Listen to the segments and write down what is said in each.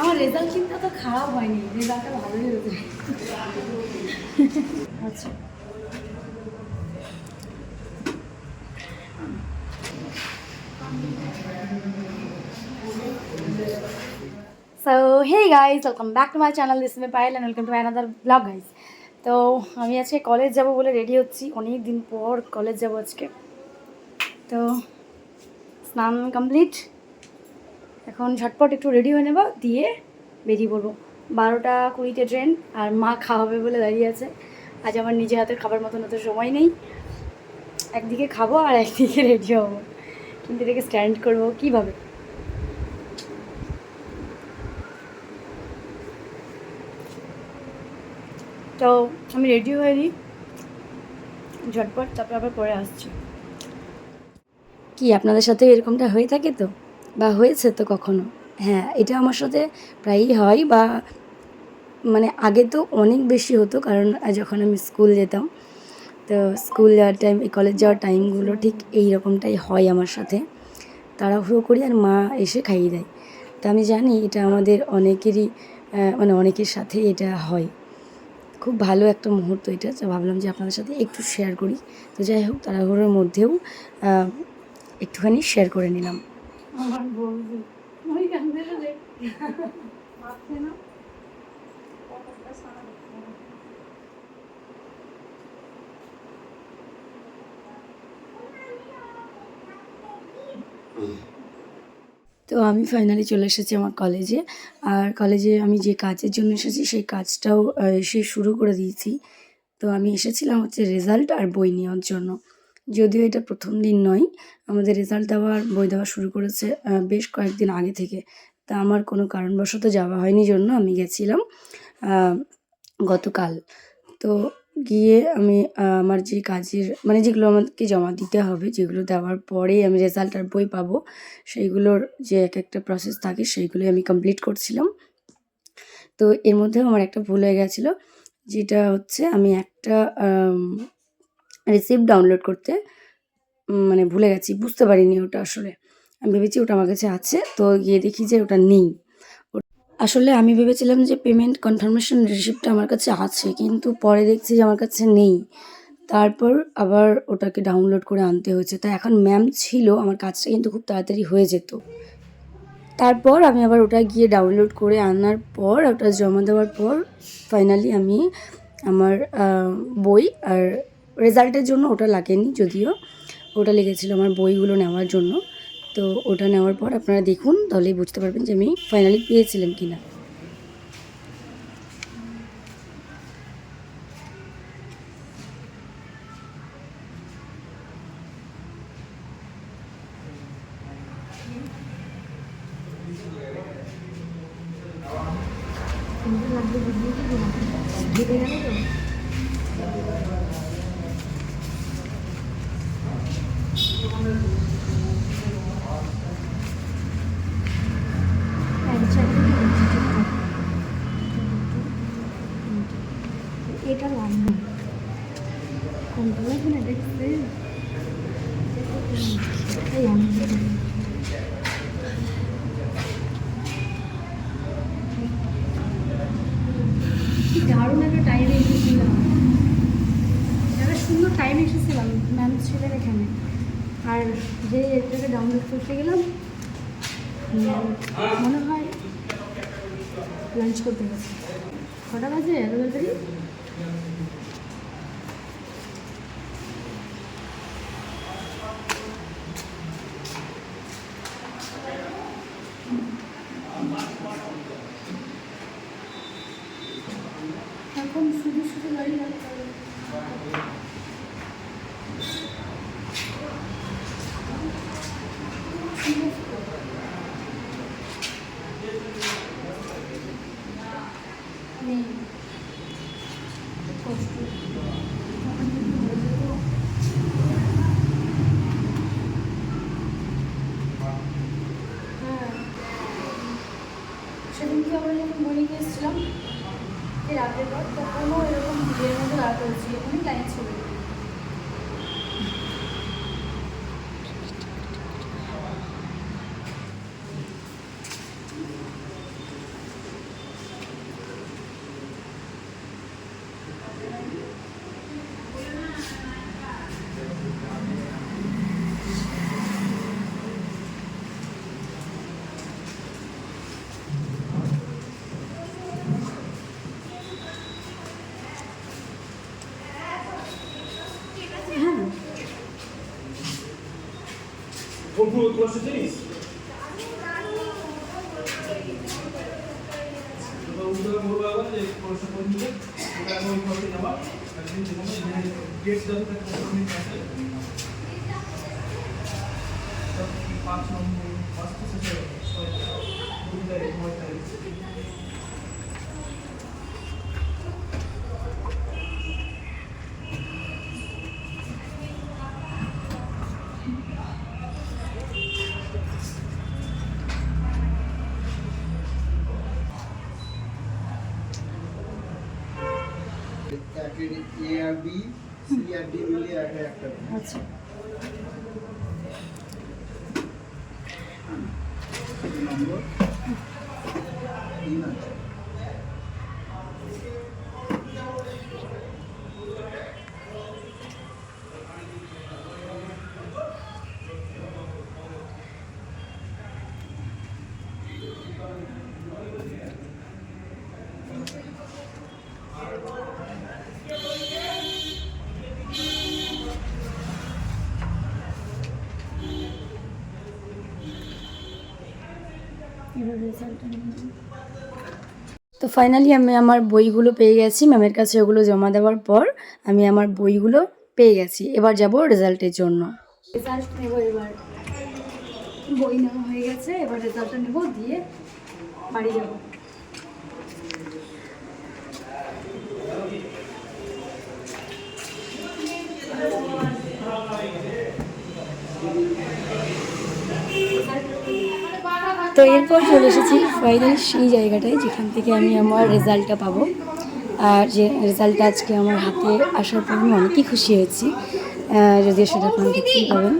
আমার রেজাল্ট কিন্তু খারাপ হয়নি, রেজাল্টটা ভালোই হয়েছে। আচ্ছা। So hey guys welcome back to my channel this me Payel and welcome to my another blog guys তো আমি আজকে কলেজ যাব বলে রেডি হচ্ছি। অনেক দিন পর কলেজ যাব আজকে। তো, স্নান কমপ্লিট এখন ঝটপট একটু রেডি হয়ে নেব, দিয়ে বেরিয়ে পড়ব। বারোটা কুড়িতে ট্রেন আর মা খাওয়াবে বলে দাঁড়িয়ে আছে। আজ আমার নিজে হাতের খাবার মতন অত সময় নেই। একদিকে খাব আর একদিকে রেডি হব। কিন্তু এটাকে স্ট্যান্ড করব কীভাবে? তো আমি রেডি হয়ে নিই। ঝটপট, তারপর আবার পরে আসছি। কি, আপনাদের সাথে এরকমটা হয়ে থাকে তো? বা হয়েছে তো কখনো? হ্যাঁ এটা আমার সাথে প্রায়ই হয় বা মানে আগে তো অনেক বেশি হতো কারণ যখন আমি স্কুল যেতাম, তো স্কুল যাওয়ার টাইম কলেজ যাওয়ার টাইমগুলো ঠিক এই রকমটাই হয় আমার সাথে। তাড়াহুড়ো করি আর মা এসে খাইয়ে দেয়। তো আমি জানি এটা আমাদের অনেকেরই মানে অনেকের সাথে এটা হয়। খুব ভালো একটা মুহূর্ত এটা যা ভাবলাম যে আপনাদের সাথে একটু শেয়ার করি। তো যাই হোক, তাড়াহুড়োর মধ্যেও একটুখানি শেয়ার করে নিলাম। আমার বলবি ওই কান্দে না? তো আমি ফাইনালি চলে এসেছি আমার কলেজে আর কলেজে আমি যে কাজের জন্য এসেছি সেই কাজটাও আহ, এসে শুরু করে দিয়েছি। তো আমি এসেছিলাম হচ্ছে রেজাল্ট আর বই নেওয়ার জন্য। যদিও এটা প্রথম দিন নয়, আমাদের রেজাল্ট দেওয়ার, বই দেওয়া শুরু করেছে বেশ কয়েকদিন আগে থেকে। তা আমার কোনো কারণবশত যাওয়া হয়নি জন্য আমি গেছিলাম গতকাল। তো গিয়ে আমি আমার যে কাজের মানে যেগুলো আমাকে জমা দিতে হবে, যেগুলো দেওয়ার পরেই আমি রেজাল্ট আর বই পাবো, সেইগুলোর যে এক একটা প্রসেস থাকে, সেইগুলোই আমি কমপ্লিট করছিলাম। তো এর মধ্যেও আমার একটা ভুল হয়ে গেছিল, যেটা হচ্ছে আমি একটা রিসিপ্ট ডাউনলোড করতে মানে ভুলে গেছি, বুঝতে পারিনি ওটা আসলে। আমি ভেবেছি ওটা আমার কাছে আছে, তো গিয়ে দেখি যে ওটা নেই। আসলে আমি ভেবেছিলাম যে পেমেন্ট কনফার্মেশন রিসিপ্টটা আমার কাছে আছে, কিন্তু পরে দেখছি যে আমার কাছে নেই। তারপর আবার ওটাকে ডাউনলোড করে আনতে হয়েছে। তা এখন ম্যাম ছিল, আমার কাজটা কিন্তু খুব তাড়াতাড়ি হয়ে যেত। তারপর আমি আবার ওটা গিয়ে ডাউনলোড করে আনার পর, ওটা জমা দেওয়ার পর ফাইনালি আমি আমার বই আর রেজাল্টের জন্য ওটা লাগেনি যদিও। ওটা লেগেছিলো আমার বইগুলো নেওয়ার জন্য। তো ওটা নেওয়ার পর আপনারা দেখুন, তাহলেই বুঝতে পারবেন যে আমি ফাইনালি পেয়েছিলাম কি না এটা যে এটাকে ডাউনলোড করতে গেলাম মনে হয় লাঞ্চ করতে গেছি। কটা বাজে? এত তাড়াতাড়ি? সেদিন কি আমরা যখন বোলিং এসেছিলাম এই রাতের পর তখনও এরকম ভিড়ের মধ্যে দাঁড় করেছি অনেক লাইন ছিল Thank you. ভূত বসে চিনিস পাঁচ নম্বর পাঁচ শেষে A R B C R D মিলিয়ে একটা একটা আচ্ছা। নম্বর। তিন আছে। তো ফাইনালি আমি আমার বইগুলো পেয়ে গেছি। ম্যামের কাছে ওগুলো জমা দেওয়ার পর আমি আমার বইগুলো পেয়ে গেছি। এবার যাব রেজাল্টের জন্য। রেজাল্ট নেব এবার। বই নেওয়া হয়ে গেছে, এবার রেজাল্টটা নেব দিয়ে বাড়ি যাব। তো এরপর চলে এসেছি ফাইনাল সেই জায়গাটায়, যেখান থেকে আমি আমার রেজাল্টটা পাবো। আর যে রেজাল্টটা আজকে আমার হাতে আসার পর আমি অনেকই খুশি হয়েছি। যদিও সেটা আপনারা দেখতেই পাবেন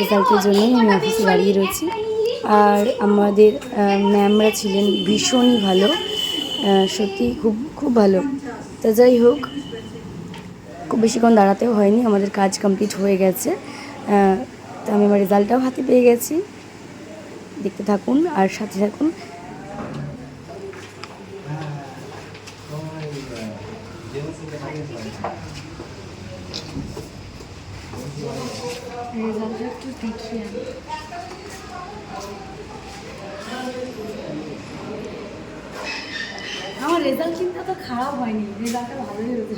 রেজাল্টের জন্যই আমি অফিসে দাঁড়িয়ে রয়েছি। আর আমাদের ম্যামরা ছিলেন ভীষণই ভালো। সত্যি খুব খুব ভালো। তা যাই হোক, খুব বেশিক্ষণ দাঁড়াতেও হয়নি, আমাদের কাজ কমপ্লিট হয়ে গেছে। তো আমি আমার রেজাল্টটাও হাতে পেয়ে গেছি। দেখতে থাকুন আর সাথে থাকুন। রেজাল্টটা আমার রেজাল্ট কিন্তু এত খারাপ হয়নি। রেজাল্টটা ভালোই হয়েছে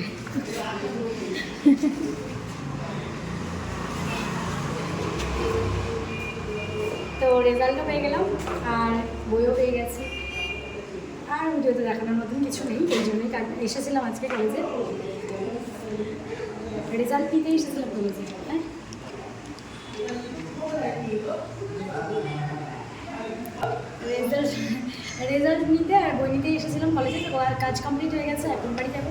তো রেজাল্টও পেয়ে গেলাম, আর বইও পেয়ে গেছি। আর যেহেতু দেখানোর মতন কিছু নেই, এই জন্যই এসেছিলাম আজকে কলেজে রেজাল্ট নিতেই এসেছিলাম কলেজে হ্যাঁ? রেজাল্ট রেজাল্ট নিতে আর বই নিতেই এসেছিলাম কলেজে কাজ কমপ্লিট হয়ে গেছে, এখন বাড়ি যাব।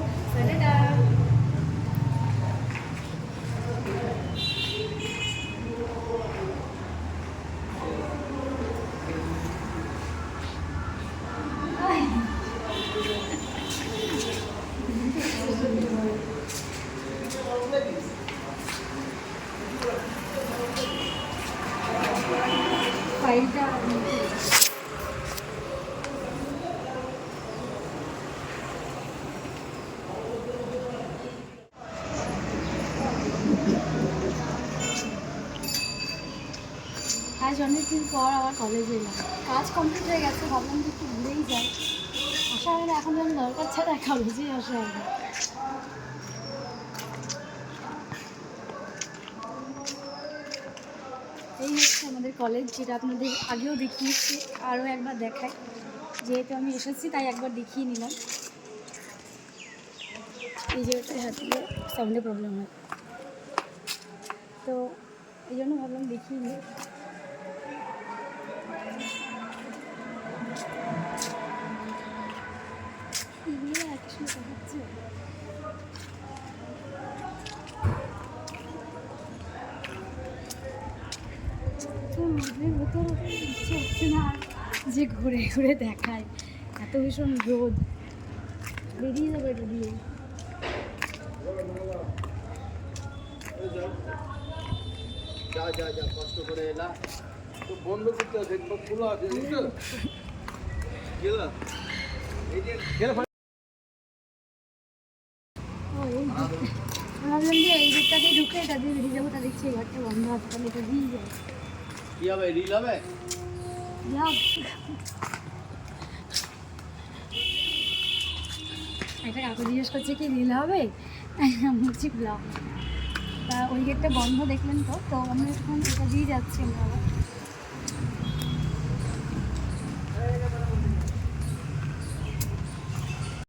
আজ অনেকদিন পর আবার কলেজে এলাম। কাজ কমপ্লিট হয়ে গেছে, ভাবলাম যে একটু ঘুরেই যাই। আসা হয় না, এখন যেন দরকার ছাড়া কলেজে আসা হয় না এই হচ্ছে আমাদের কলেজ যেটা আপনাদের আগেও দেখিয়েছি, আরও একবার দেখাই। যেহেতু আমি এসেছি, তাই একবার দেখিয়ে নিলাম। এই জায়গাটায় হাঁটলে সাউন্ডে প্রবলেম হয়। তো এই জন্য ভাবলাম দেখিয়ে নিই। যে ঘুরে ঘুরে দেখায় এত ভীষণ রোদ বেরিয়ে যাবে এটা দিয়ে যা যা যা কষ্ট করে এলা তো বন্ধ করতে দেখব খোলা গেলা ও এই দিকটা- আমি এটা দিয়ে বেরিয়ে যাব তা দেখছি এই ঘরটা বন্ধ আছে তাহলে এটা দিয়ে যায় কি হবে রিল হবে? এটা কাকু জিজ্ঞেস করছে কি রিল হবে? বলছি ব্লগ। তা ওই গেটটা বন্ধ দেখলেন তো তো আমরা এখন এটা দিয়ে যাচ্ছি আমরা আবার।